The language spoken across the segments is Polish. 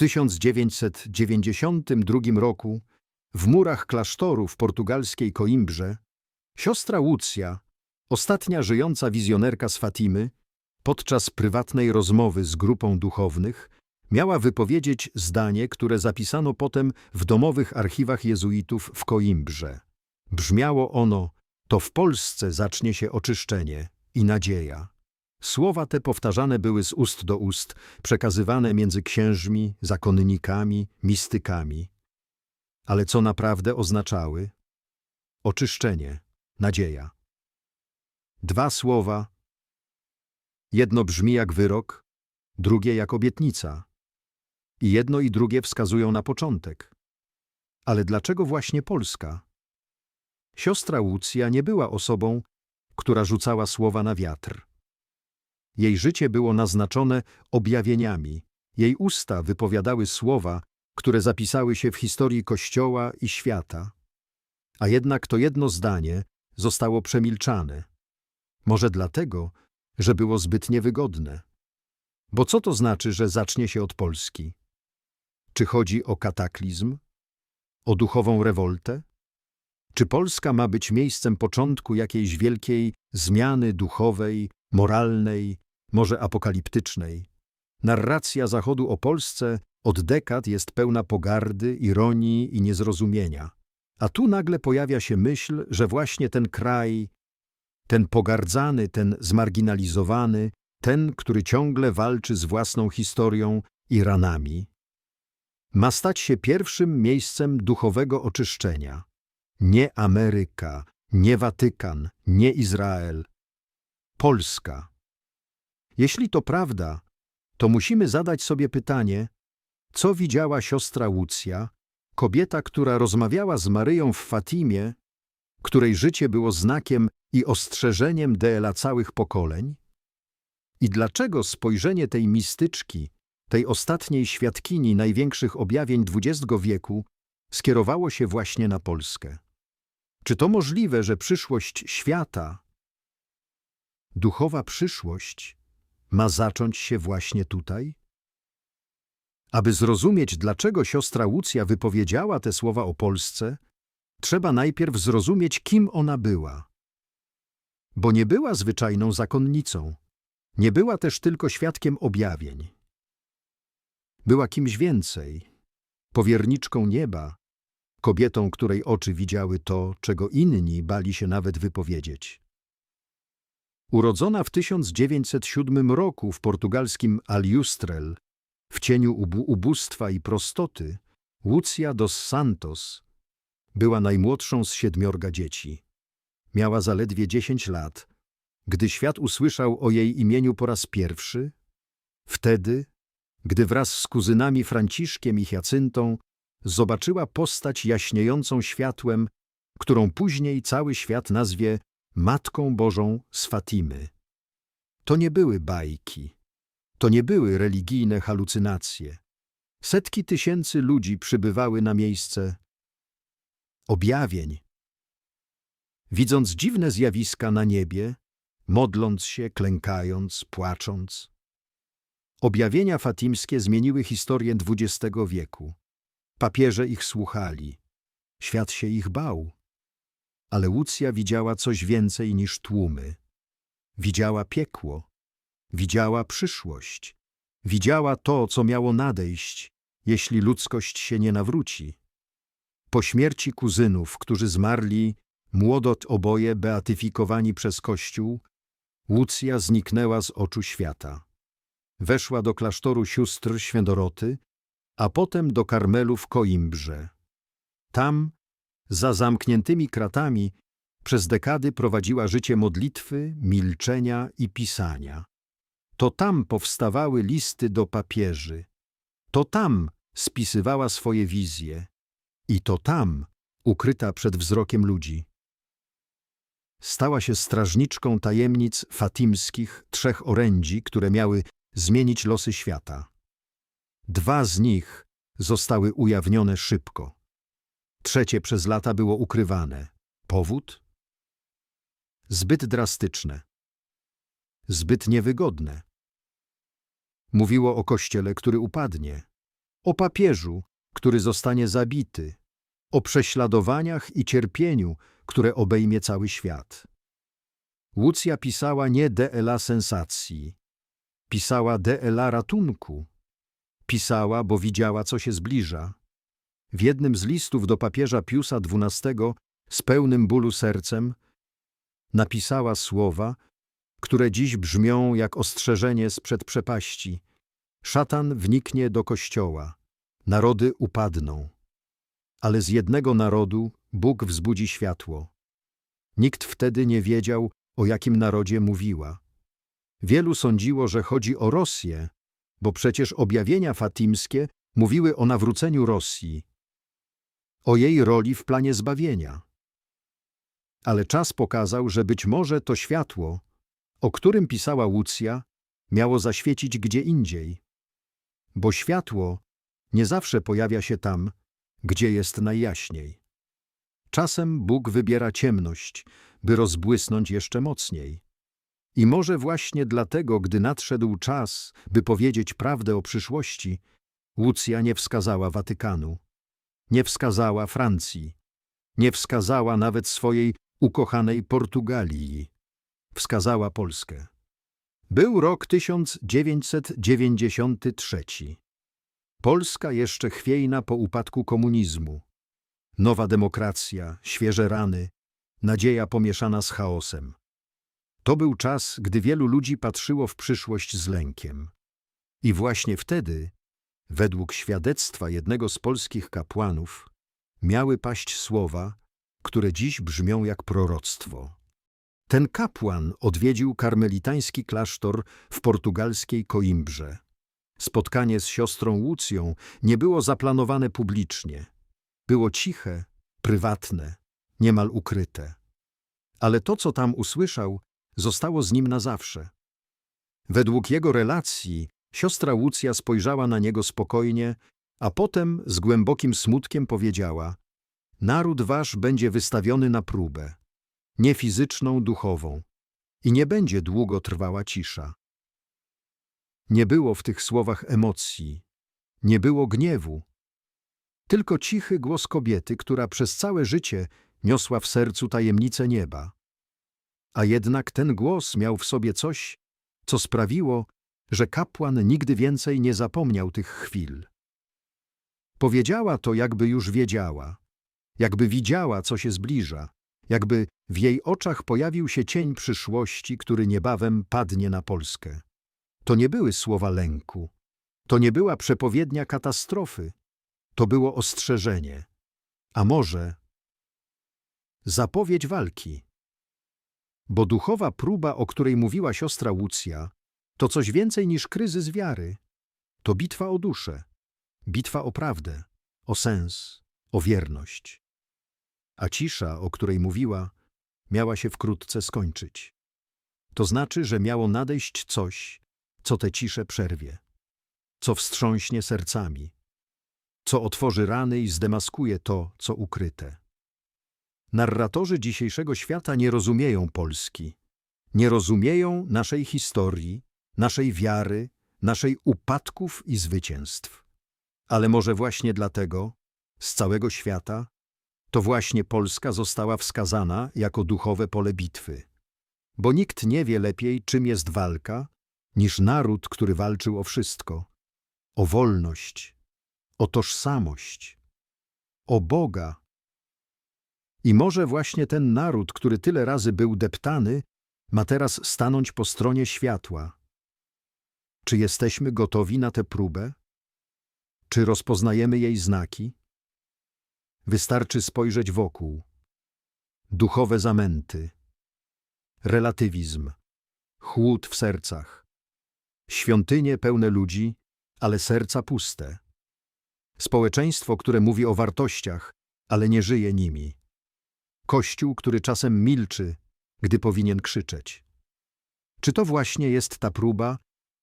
W 1992 roku w murach klasztoru w portugalskiej Coimbrze siostra Łucja, ostatnia żyjąca wizjonerka z Fatimy, podczas prywatnej rozmowy z grupą duchownych miała wypowiedzieć zdanie, które zapisano potem w domowych archiwach jezuitów w Coimbrze. Brzmiało ono, to w Polsce zacznie się oczyszczenie i nadzieja. Słowa te powtarzane były z ust do ust, przekazywane między księżmi, zakonnikami, mistykami. Ale co naprawdę oznaczały? Oczyszczenie, nadzieja. Dwa słowa. Jedno brzmi jak wyrok, drugie jak obietnica. I jedno i drugie wskazują na początek. Ale dlaczego właśnie Polska? Siostra Łucja nie była osobą, która rzucała słowa na wiatr. Jej życie było naznaczone objawieniami. Jej usta wypowiadały słowa, które zapisały się w historii Kościoła i świata. A jednak to jedno zdanie zostało przemilczane. Może dlatego, że było zbyt niewygodne. Bo co to znaczy, że zacznie się od Polski? Czy chodzi o kataklizm? O duchową rewoltę? Czy Polska ma być miejscem początku jakiejś wielkiej zmiany duchowej, moralnej, może apokaliptycznej? Narracja Zachodu o Polsce od dekad jest pełna pogardy, ironii i niezrozumienia. A tu nagle pojawia się myśl, że właśnie ten kraj, ten pogardzany, ten zmarginalizowany, ten, który ciągle walczy z własną historią i ranami, ma stać się pierwszym miejscem duchowego oczyszczenia. Nie Ameryka, nie Watykan, nie Izrael. Polska. Jeśli to prawda, to musimy zadać sobie pytanie, co widziała siostra Łucja, kobieta, która rozmawiała z Maryją w Fatimie, której życie było znakiem i ostrzeżeniem dla całych pokoleń? I dlaczego spojrzenie tej mistyczki, tej ostatniej świadkini największych objawień XX wieku skierowało się właśnie na Polskę? Czy to możliwe, że przyszłość świata, duchowa przyszłość, ma zacząć się właśnie tutaj? Aby zrozumieć, dlaczego siostra Łucja wypowiedziała te słowa o Polsce, trzeba najpierw zrozumieć, kim ona była. Bo nie była zwyczajną zakonnicą, nie była też tylko świadkiem objawień. Była kimś więcej, powierniczką nieba, kobietą, której oczy widziały to, czego inni bali się nawet wypowiedzieć. Urodzona w 1907 roku w portugalskim Aljustrel, w cieniu ubóstwa i prostoty, Łucja dos Santos była najmłodszą z siedmiorga dzieci. Miała zaledwie dziesięć lat, gdy świat usłyszał o jej imieniu po raz pierwszy, wtedy, gdy wraz z kuzynami Franciszkiem i Hiacyntą zobaczyła postać jaśniejącą światłem, którą później cały świat nazwie Matką Bożą z Fatimy. To nie były bajki, to nie były religijne halucynacje. Setki tysięcy ludzi przybywały na miejsce objawień. Widząc dziwne zjawiska na niebie, modląc się, klękając, płacząc. Objawienia fatimskie zmieniły historię XX wieku. Papieże ich słuchali. Świat się ich bał. Ale Łucja widziała coś więcej niż tłumy. Widziała piekło. Widziała przyszłość. Widziała to, co miało nadejść, jeśli ludzkość się nie nawróci. Po śmierci kuzynów, którzy zmarli, młodot oboje beatyfikowani przez Kościół, Łucja zniknęła z oczu świata. Weszła do klasztoru sióstr Świędoroty, a potem do Karmelu w Koimbrze. Tam, za zamkniętymi kratami, przez dekady prowadziła życie modlitwy, milczenia i pisania. To tam powstawały listy do papieży. To tam spisywała swoje wizje. I to tam, ukryta przed wzrokiem ludzi. Stała się strażniczką tajemnic fatimskich trzech orędzi, które miały zmienić losy świata. Dwa z nich zostały ujawnione szybko. Trzecie przez lata było ukrywane. Powód? Zbyt drastyczne. Zbyt niewygodne. Mówiło o kościele, który upadnie. o papieżu, który zostanie zabity, o prześladowaniach i cierpieniu, które obejmie cały świat. Łucja pisała nie de la sensacji, pisała de la ratunku. Pisała, bo widziała, co się zbliża. W jednym z listów do papieża Piusa XII z pełnym bólu sercem napisała słowa, które dziś brzmią jak ostrzeżenie sprzed przepaści. Szatan wniknie do kościoła, narody upadną. Ale z jednego narodu Bóg wzbudzi światło. Nikt wtedy nie wiedział, o jakim narodzie mówiła. Wielu sądziło, że chodzi o Rosję, bo przecież objawienia fatimskie mówiły o nawróceniu Rosji, o jej roli w planie zbawienia. Ale czas pokazał, że być może to światło, o którym pisała Łucja, miało zaświecić gdzie indziej. Bo światło nie zawsze pojawia się tam, gdzie jest najjaśniej. Czasem Bóg wybiera ciemność, by rozbłysnąć jeszcze mocniej. I może właśnie dlatego, gdy nadszedł czas, by powiedzieć prawdę o przyszłości, Łucja nie wskazała Watykanu, nie wskazała Francji, nie wskazała nawet swojej ukochanej Portugalii. Wskazała Polskę. Był rok 1993. Polska jeszcze chwiejna po upadku komunizmu. Nowa demokracja, świeże rany, nadzieja pomieszana z chaosem. To był czas, gdy wielu ludzi patrzyło w przyszłość z lękiem. I właśnie wtedy, według świadectwa jednego z polskich kapłanów, miały paść słowa, które dziś brzmią jak proroctwo. Ten kapłan odwiedził karmelitański klasztor w portugalskiej Coimbrze. Spotkanie z siostrą Łucją nie było zaplanowane publicznie. Było ciche, prywatne, niemal ukryte. Ale to, co tam usłyszał, zostało z nim na zawsze. Według jego relacji siostra Łucja spojrzała na niego spokojnie, a potem z głębokim smutkiem powiedziała: Naród wasz będzie wystawiony na próbę, nie fizyczną, duchową, i nie będzie długo trwała cisza. Nie było w tych słowach emocji, nie było gniewu, tylko cichy głos kobiety, która przez całe życie niosła w sercu tajemnicę nieba. A jednak ten głos miał w sobie coś, co sprawiło, że kapłan nigdy więcej nie zapomniał tych chwil. Powiedziała to, jakby już wiedziała, jakby widziała, co się zbliża, jakby w jej oczach pojawił się cień przyszłości, który niebawem padnie na Polskę. To nie były słowa lęku, to nie była przepowiednia katastrofy, to było ostrzeżenie, a może zapowiedź walki. Bo duchowa próba, o której mówiła siostra Łucja, to coś więcej niż kryzys wiary. To bitwa o duszę, bitwa o prawdę, o sens, o wierność. A cisza, o której mówiła, miała się wkrótce skończyć. To znaczy, że miało nadejść coś, co tę ciszę przerwie, co wstrząśnie sercami, co otworzy rany i zdemaskuje to, co ukryte. Narratorzy dzisiejszego świata nie rozumieją Polski, nie rozumieją naszej historii, naszej wiary, naszej upadków i zwycięstw. Ale może właśnie dlatego, z całego świata, to właśnie Polska została wskazana jako duchowe pole bitwy. Bo nikt nie wie lepiej, czym jest walka, niż naród, który walczył o wszystko. O wolność, o tożsamość, o Boga. I może właśnie ten naród, który tyle razy był deptany, ma teraz stanąć po stronie światła. Czy jesteśmy gotowi na tę próbę? Czy rozpoznajemy jej znaki? Wystarczy spojrzeć wokół. Duchowe zamęty, relatywizm, chłód w sercach, świątynie pełne ludzi, ale serca puste. Społeczeństwo, które mówi o wartościach, ale nie żyje nimi. Kościół, który czasem milczy, gdy powinien krzyczeć. Czy to właśnie jest ta próba,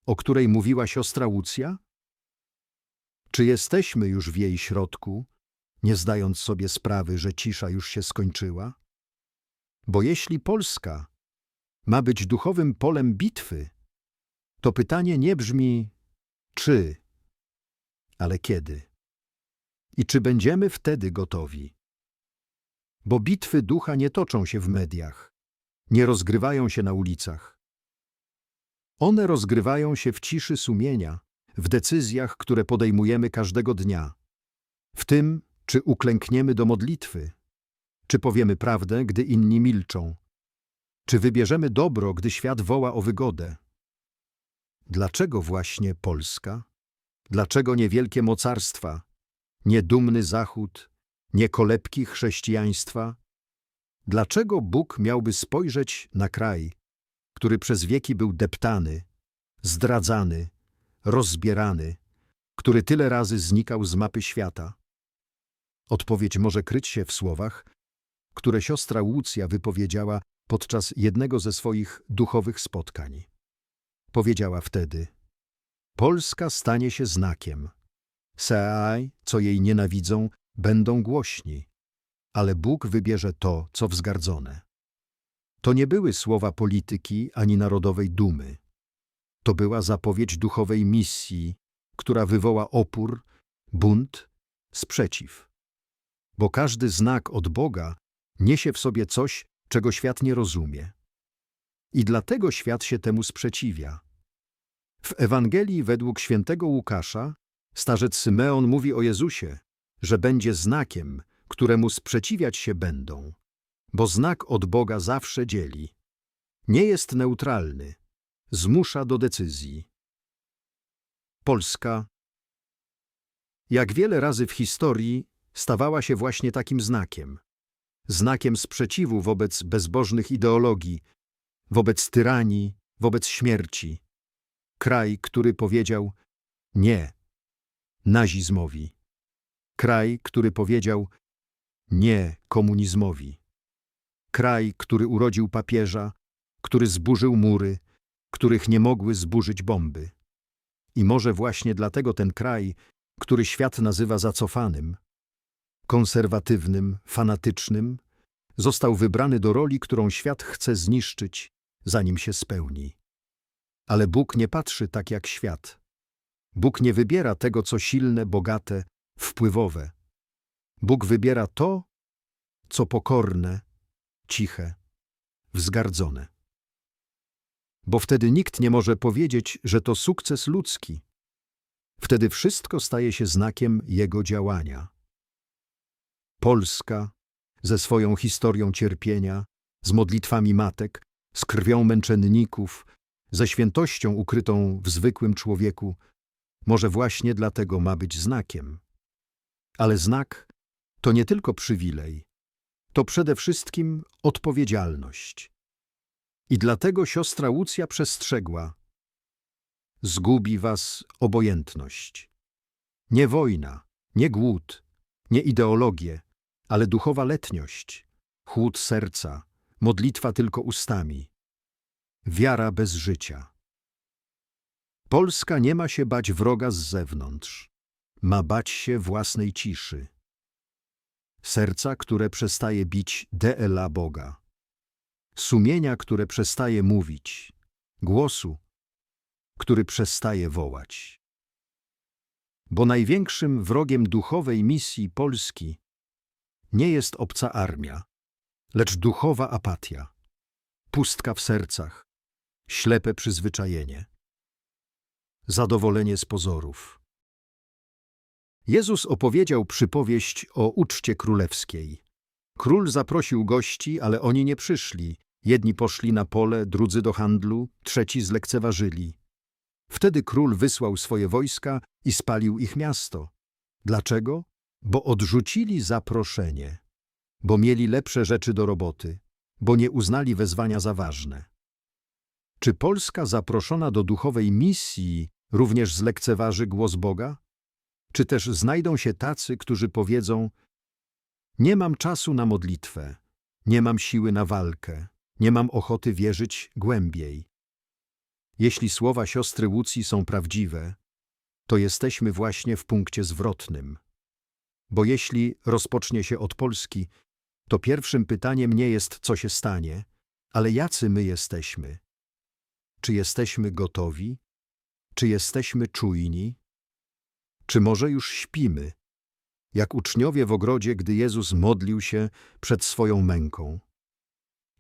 o której mówiła siostra Łucja? Czy jesteśmy już w jej środku, nie zdając sobie sprawy, że cisza już się skończyła? Bo jeśli Polska ma być duchowym polem bitwy, to pytanie nie brzmi czy, ale kiedy? I czy będziemy wtedy gotowi? Bo bitwy ducha nie toczą się w mediach, nie rozgrywają się na ulicach. One rozgrywają się w ciszy sumienia, w decyzjach, które podejmujemy każdego dnia. W tym, czy uklękniemy do modlitwy, czy powiemy prawdę, gdy inni milczą, czy wybierzemy dobro, gdy świat woła o wygodę. Dlaczego właśnie Polska? Dlaczego niewielkie mocarstwa, niedumny Zachód, nie kolebki chrześcijaństwa? Dlaczego Bóg miałby spojrzeć na kraj, który przez wieki był deptany, zdradzany, rozbierany, który tyle razy znikał z mapy świata? Odpowiedź może kryć się w słowach, które siostra Łucja wypowiedziała podczas jednego ze swoich duchowych spotkań. Powiedziała wtedy: Polska stanie się znakiem. Seaj, co jej nienawidzą, będą głośni, ale Bóg wybierze to, co wzgardzone. To nie były słowa polityki ani narodowej dumy. To była zapowiedź duchowej misji, która wywoła opór, bunt, sprzeciw. Bo każdy znak od Boga niesie w sobie coś, czego świat nie rozumie. I dlatego świat się temu sprzeciwia. W Ewangelii według świętego Łukasza starzec Symeon mówi o Jezusie, że będzie znakiem, któremu sprzeciwiać się będą, bo znak od Boga zawsze dzieli. Nie jest neutralny, zmusza do decyzji. Polska, jak wiele razy w historii, stawała się właśnie takim znakiem. Znakiem sprzeciwu wobec bezbożnych ideologii, wobec tyranii, wobec śmierci. Kraj, który powiedział nie nazizmowi. Kraj, który powiedział nie komunizmowi. Kraj, który urodził papieża, który zburzył mury, których nie mogły zburzyć bomby. I może właśnie dlatego ten kraj, który świat nazywa zacofanym, konserwatywnym, fanatycznym, został wybrany do roli, którą świat chce zniszczyć, zanim się spełni. Ale Bóg nie patrzy tak jak świat. Bóg nie wybiera tego, co silne, bogate, wpływowe. Bóg wybiera to, co pokorne, ciche, wzgardzone. Bo wtedy nikt nie może powiedzieć, że to sukces ludzki. Wtedy wszystko staje się znakiem Jego działania. Polska, ze swoją historią cierpienia, z modlitwami matek, z krwią męczenników, ze świętością ukrytą w zwykłym człowieku, może właśnie dlatego ma być znakiem. Ale znak to nie tylko przywilej, to przede wszystkim odpowiedzialność. I dlatego siostra Łucja przestrzegła. Zgubi was obojętność. Nie wojna, nie głód, nie ideologie, ale duchowa letniość, chłód serca, modlitwa tylko ustami, wiara bez życia. Polska nie ma się bać wroga z zewnątrz, ma bać się własnej ciszy. Serca, które przestaje bić DLA Boga. Sumienia, które przestaje mówić. Głosu, który przestaje wołać. Bo największym wrogiem duchowej misji Polski nie jest obca armia, lecz duchowa apatia, pustka w sercach, ślepe przyzwyczajenie, zadowolenie z pozorów. Jezus opowiedział przypowieść o uczcie królewskiej. Król zaprosił gości, ale oni nie przyszli. Jedni poszli na pole, drudzy do handlu, trzeci zlekceważyli. Wtedy król wysłał swoje wojska i spalił ich miasto. Dlaczego? Bo odrzucili zaproszenie, bo mieli lepsze rzeczy do roboty, bo nie uznali wezwania za ważne. Czy Polska zaproszona do duchowej misji również zlekceważy głos Boga? Czy też znajdą się tacy, którzy powiedzą: Nie mam czasu na modlitwę, nie mam siły na walkę, nie mam ochoty wierzyć głębiej. Jeśli słowa siostry Łucji są prawdziwe, to jesteśmy właśnie w punkcie zwrotnym. Bo jeśli rozpocznie się od Polski, to pierwszym pytaniem nie jest, co się stanie, ale jacy my jesteśmy. Czy jesteśmy gotowi? Czy jesteśmy czujni? Czy może już śpimy, jak uczniowie w ogrodzie, gdy Jezus modlił się przed swoją męką?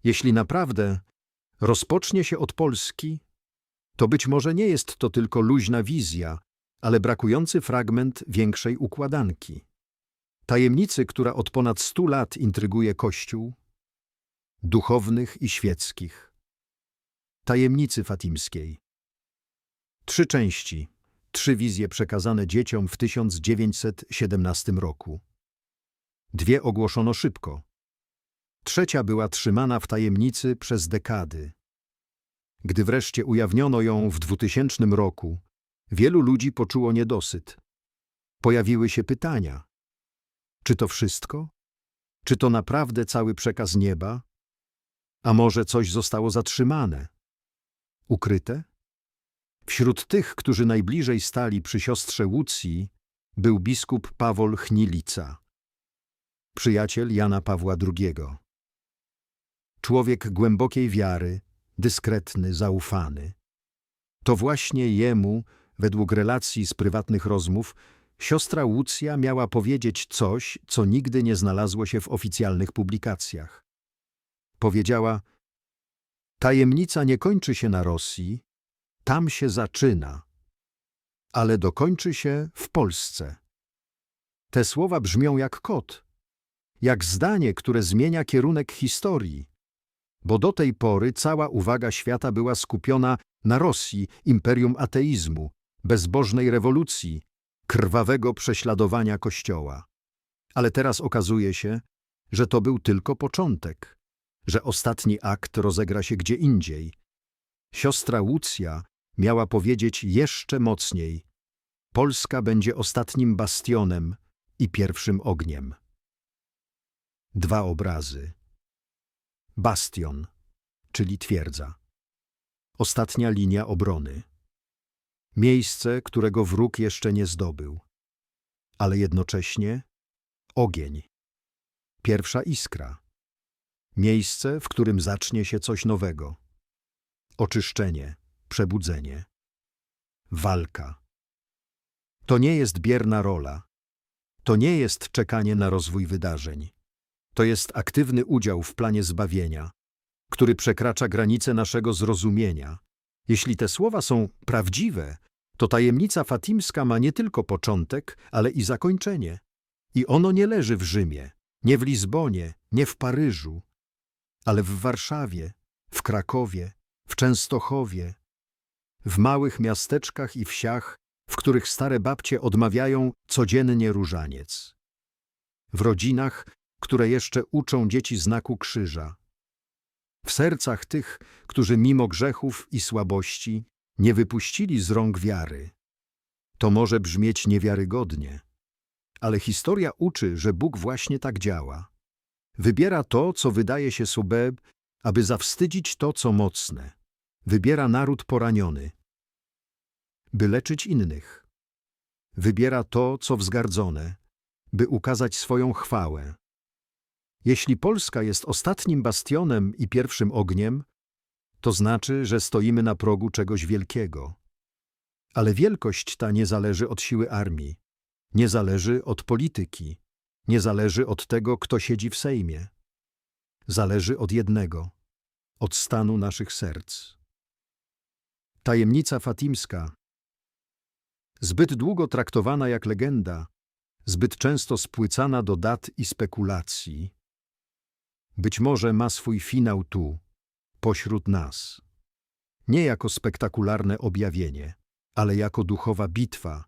Jeśli naprawdę rozpocznie się od Polski, to być może nie jest to tylko luźna wizja, ale brakujący fragment większej układanki. Tajemnicy, która od ponad stu lat intryguje Kościół, duchownych i świeckich. Tajemnicy fatimskiej. Trzy części, trzy wizje przekazane dzieciom w 1917 roku. Dwie ogłoszono szybko. Trzecia była trzymana w tajemnicy przez dekady. Gdy wreszcie ujawniono ją w 2000 roku, wielu ludzi poczuło niedosyt. Pojawiły się pytania. Czy to wszystko? Czy to naprawdę cały przekaz nieba? A może coś zostało zatrzymane? Ukryte? Wśród tych, którzy najbliżej stali przy siostrze Łucji, był biskup Pawol Chnilica, przyjaciel Jana Pawła II. Człowiek głębokiej wiary, dyskretny, zaufany. To właśnie jemu, według relacji z prywatnych rozmów, siostra Łucja miała powiedzieć coś, co nigdy nie znalazło się w oficjalnych publikacjach. Powiedziała, tajemnica nie kończy się na Rosji, tam się zaczyna, ale dokończy się w Polsce. Te słowa brzmią jak kot, jak zdanie, które zmienia kierunek historii, bo do tej pory cała uwaga świata była skupiona na Rosji, imperium ateizmu, bezbożnej rewolucji, krwawego prześladowania Kościoła. Ale teraz okazuje się, że to był tylko początek, że ostatni akt rozegra się gdzie indziej. Siostra Łucja miała powiedzieć jeszcze mocniej: Polska będzie ostatnim bastionem i pierwszym ogniem. Dwa obrazy. Bastion, czyli twierdza. Ostatnia linia obrony. Miejsce, którego wróg jeszcze nie zdobył. Ale jednocześnie ogień. Pierwsza iskra. Miejsce, w którym zacznie się coś nowego. Oczyszczenie, przebudzenie. Walka. To nie jest bierna rola. To nie jest czekanie na rozwój wydarzeń. To jest aktywny udział w planie zbawienia, który przekracza granice naszego zrozumienia. Jeśli te słowa są prawdziwe, to tajemnica fatimska ma nie tylko początek, ale i zakończenie. I ono nie leży w Rzymie, nie w Lizbonie, nie w Paryżu, ale w Warszawie, w Krakowie, w Częstochowie, w małych miasteczkach i wsiach, w których stare babcie odmawiają codziennie różaniec. W rodzinach, które jeszcze uczą dzieci znaku krzyża. W sercach tych, którzy mimo grzechów i słabości nie wypuścili z rąk wiary. To może brzmieć niewiarygodnie, ale historia uczy, że Bóg właśnie tak działa. Wybiera to, co wydaje się słabe, aby zawstydzić to, co mocne. Wybiera naród poraniony, by leczyć innych. Wybiera to, co wzgardzone, by ukazać swoją chwałę. Jeśli Polska jest ostatnim bastionem i pierwszym ogniem, to znaczy, że stoimy na progu czegoś wielkiego. Ale wielkość ta nie zależy od siły armii, nie zależy od polityki, nie zależy od tego, kto siedzi w Sejmie. Zależy od jednego od stanu naszych serc. Tajemnica fatimska, zbyt długo traktowana jak legenda, zbyt często spłycana do dat i spekulacji, być może ma swój finał tu, pośród nas. Nie jako spektakularne objawienie, ale jako duchowa bitwa,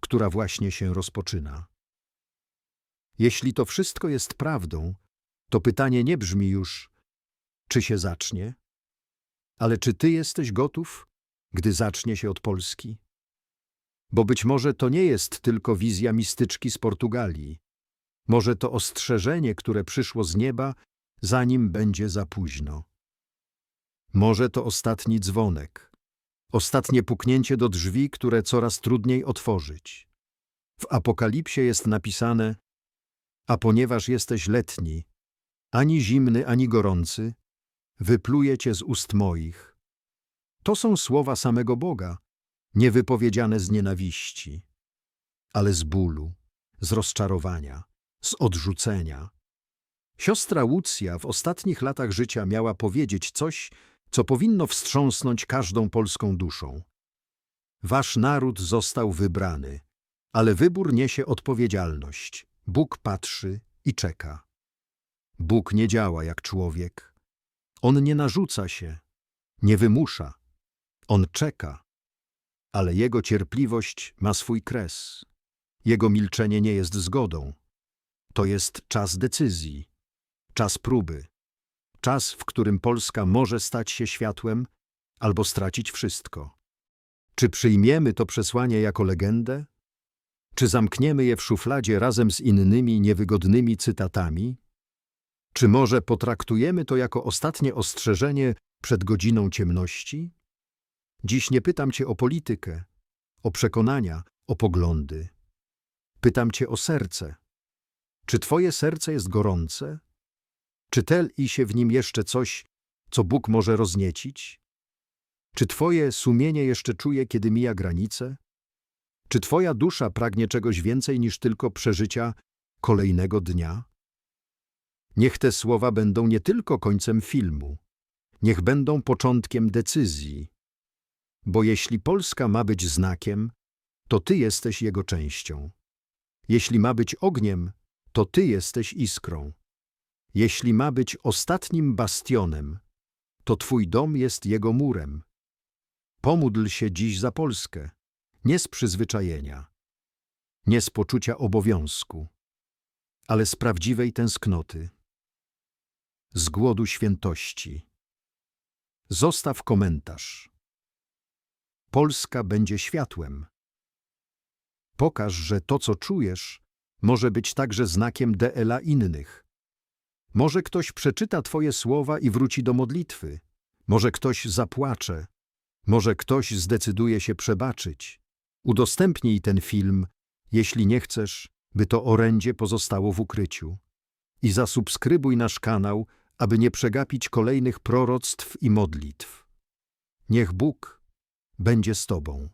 która właśnie się rozpoczyna. Jeśli to wszystko jest prawdą, to pytanie nie brzmi już, czy się zacznie, ale czy ty jesteś gotów, gdy zacznie się od Polski? Bo być może to nie jest tylko wizja mistyczki z Portugalii. Może to ostrzeżenie, które przyszło z nieba, zanim będzie za późno. Może to ostatni dzwonek, ostatnie puknięcie do drzwi, które coraz trudniej otworzyć. W Apokalipsie jest napisane: A ponieważ jesteś letni, ani zimny, ani gorący, wypluje cię z ust moich. To są słowa samego Boga, niewypowiedziane z nienawiści. ale z bólu, z rozczarowania, z odrzucenia. Siostra Łucja w ostatnich latach życia miała powiedzieć coś, co powinno wstrząsnąć każdą polską duszą. Wasz naród został wybrany, ale wybór niesie odpowiedzialność. Bóg patrzy i czeka. Bóg nie działa jak człowiek. On nie narzuca się, nie wymusza. On czeka, ale jego cierpliwość ma swój kres. Jego milczenie nie jest zgodą. To jest czas decyzji, czas próby, czas, w którym Polska może stać się światłem albo stracić wszystko. Czy przyjmiemy to przesłanie jako legendę? Czy zamkniemy je w szufladzie razem z innymi niewygodnymi cytatami? Czy może potraktujemy to jako ostatnie ostrzeżenie przed godziną ciemności? Dziś nie pytam cię o politykę, o przekonania, o poglądy. Pytam cię o serce. Czy twoje serce jest gorące? Czy teli się w nim jeszcze coś, co Bóg może rozniecić? Czy twoje sumienie jeszcze czuje, kiedy mija granice? Czy twoja dusza pragnie czegoś więcej niż tylko przeżycia kolejnego dnia? Niech te słowa będą nie tylko końcem filmu, niech będą początkiem decyzji. Bo jeśli Polska ma być znakiem, to ty jesteś jego częścią. Jeśli ma być ogniem, to ty jesteś iskrą. Jeśli ma być ostatnim bastionem, to twój dom jest jego murem. Pomódl się dziś za Polskę, nie z przyzwyczajenia, nie z poczucia obowiązku, ale z prawdziwej tęsknoty, z głodu świętości. Zostaw komentarz. Polska będzie światłem. Pokaż, że to, co czujesz, może być także znakiem dla innych. Może ktoś przeczyta Twoje słowa i wróci do modlitwy. Może ktoś zapłacze. Może ktoś zdecyduje się przebaczyć. Udostępnij ten film, jeśli nie chcesz, by to orędzie pozostało w ukryciu. I zasubskrybuj nasz kanał, aby nie przegapić kolejnych proroctw i modlitw. Niech Bóg będzie z Tobą.